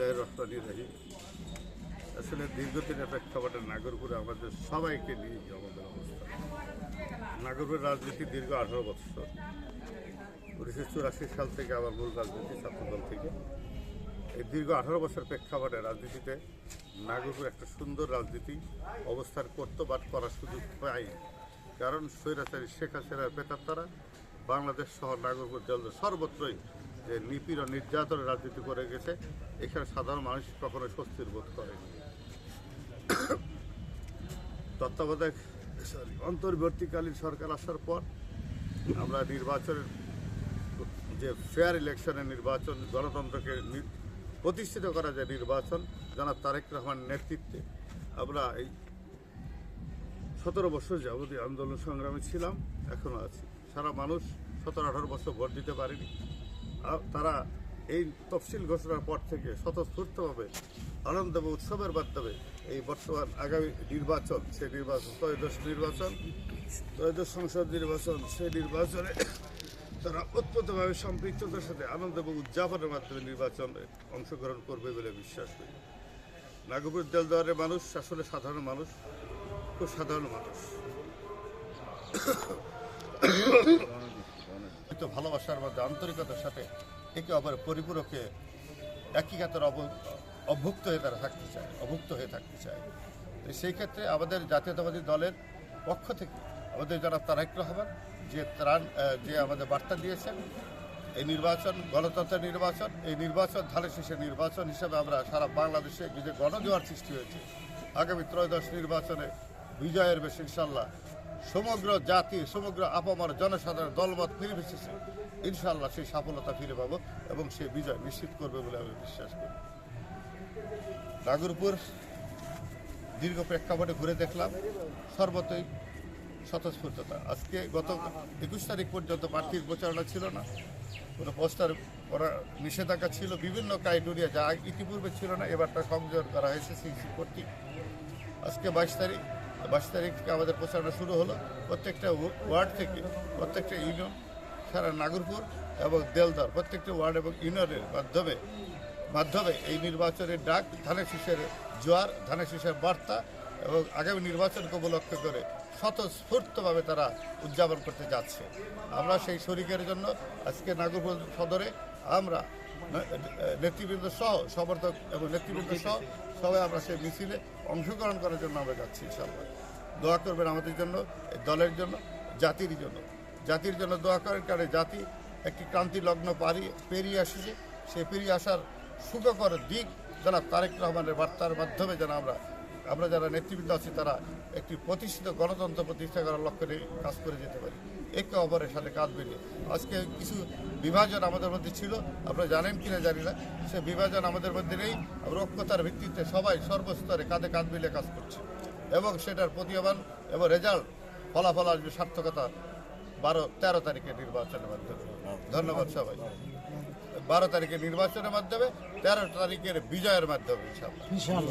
রহমান রহিম আসলে দীর্ঘদিনের প্রেক্ষাপটে নাগরপুরে আমাদের সবাইকে নিয়ে আমাদের অবস্থা। নাগরপুরের রাজনীতি দীর্ঘ আঠারো বছর উনিশশো চুরাশি সাল থেকে আমার মূল রাজনীতি ছাত্রদল থেকে। এই দীর্ঘ আঠারো বছর প্রেক্ষাপটে রাজনীতিতে নাগরপুর একটা সুন্দর রাজনীতি অবস্থান করতো বাট করার সুযোগ পাই কারণ স্বৈরাচারী শেখ হাসিনার পেতাত্তারা বাংলাদেশ সহ নাগরপুর জল সর্বত্রই যে নিপীড় নির্যাতনের রাজনীতি করে গেছে, এখানে সাধারণ মানুষ কখনো স্বস্তির বোধ করেনি। তত্ত্বাবধায়ক সরি অন্তর্বর্তীকালীন সরকার আসার পর আমরা নির্বাচনের যে ফেয়ার ইলেকশনের নির্বাচন, গণতন্ত্রকে প্রতিষ্ঠিত করা যে নির্বাচন, জনাব তারেক রহমানের নেতৃত্বে আমরা এই সতেরো বছর যাবতীয় আন্দোলন সংগ্রামে ছিলাম, এখনও আছি। সারা মানুষ সতেরো আঠারো বছর ভোট দিতে পারেনি। তারা এই তফসিল ঘোষণার পর থেকে স্বতঃস্ফূর্তভাবে আনন্দ এবং উৎসবের মাধ্যমে এই বর্তমান আগামী নির্বাচন, সেই নির্বাচন, ত্রয়োদশ নির্বাচন, ত্রয়োদশ সংসদ নির্বাচন, সেই নির্বাচনে তারা অত্যন্তভাবে সম্পৃক্ততার সাথে আনন্দ এবং উদযাপনের মাধ্যমে নির্বাচনে অংশগ্রহণ করবে বলে বিশ্বাস করি। নাগপুর জলদুয়ারের মানুষ আসলে সাধারণ মানুষ, খুব সাধারণ মানুষ। তো ভালোবাসার মধ্যে আন্তরিকতার সাথে একে অপরের পরিপূরকে একই কাতার অব- অভুক্ত হয়ে তারা থাকতে চায়, অভুক্ত হয়ে থাকতে চায়। সেই ক্ষেত্রে আমাদের জাতীয়তাবাদী দলের পক্ষ থেকে আমাদের যারা তারেক রহমান যে ত্রাণ যে আমাদের বার্তা দিয়েছেন, এই নির্বাচন, গণতন্ত্রের নির্বাচন, এই নির্বাচন ধারে শেষে নির্বাচন হিসেবে আমরা সারা বাংলাদেশে যে গণজোয়ার সৃষ্টি হয়েছে। আগামী ত্রয়োদশ নির্বাচনে বিজয়ের বেশ ইনশাল্লাহ সমগ্র জাতি, সমগ্র আপামর জনসাধারণ দলমত নির্বিশেষে ইনশাল্লাহ সেই সফলতা ফিরে পাবো এবং সেই বিজয় নিশ্চিত করবে বলে আমি বিশ্বাস করি। নাগরপুর দীর্ঘ প্রেক্ষাপটে ঘুরে দেখলাম সর্বতই স্বতঃস্ফূর্ততা। আজকে গত একুশ তারিখ পর্যন্ত প্রার্থীর প্রচারণা ছিল না, কোনো পোস্টার করা নিষেধাজ্ঞা ছিল, বিভিন্ন ক্রাইটেরিয়া যা ইতিপূর্বে ছিল না, এবারটা সংযোজন করা হয়েছে সিসি কর্তৃক। আজকে বাইশ তারিখ বাইশ তারিখ থেকে আমাদের প্রচারণা শুরু হলো। প্রত্যেকটা ওয়ার্ড থেকে প্রত্যেকটা ইউনিয়ন, সারা নাগরপুর এবং দেলদর, প্রত্যেকটা ওয়ার্ড এবং ইউনিয়নের মাধ্যমে মাধ্যমে এই নির্বাচনের ডাক, ধানের শীষের জোয়ার, ধানের শীষের বার্তা এবং আগামী নির্বাচনকে উপলক্ষ করে স্বতঃস্ফূর্তভাবে তারা উদযাপন করতে যাচ্ছে। আমরা সেই শরিকের জন্য আজকে নাগরপুর সদরে আমরা নেতৃবৃন্দ সহ, সমর্থক এবং নেতৃবৃন্দ সহ, সবাই আমরা সেই মিছিলে অংশগ্রহণ করার জন্য আমরা যাচ্ছি ইনশাল্লাহ দোয়া করবেন আমাদের জন্য দলের জন্য, জাতির জন্য। জাতির জন্য দোয়া করেন, কারণ জাতি একটি ক্রান্তি লগ্ন পারি, পেরিয়ে আসছে। সে পেরিয়ে আসার সুখকর দিক যেন তারেক রহমানের বার্তার মাধ্যমে যেন আমরা আমরা যারা নেতৃবৃন্দ আছি, তারা একটি প্রতিষ্ঠিত গণতন্ত্র প্রতিষ্ঠা করার লক্ষ্যে নিয়ে কাজ করে যেতে পারি। একে অপরের সাথে কাজ মিলিয়ে আজকে কিছু বিভাজন আমাদের মধ্যে ছিল, আপনারা জানেন কিনা জানি না। সে বিভাজন আমাদের মধ্যে নেই। আমরা ঐক্যতার ভিত্তিতে সবাই সর্বস্তরে কাঁধে কাঁধ মিলিয়ে কাজ করছে। এবং সেটার প্রতিবান এবং রেজাল্ট, ফলাফল আসবে সার্থকতা বারো, তেরো তারিখে নির্বাচনের মাধ্যমে। ধন্যবাদ সবাই বারো তারিখের নির্বাচনের মাধ্যমে তেরো তারিখের বিজয়ের মাধ্যমে ইনশাল্লাহ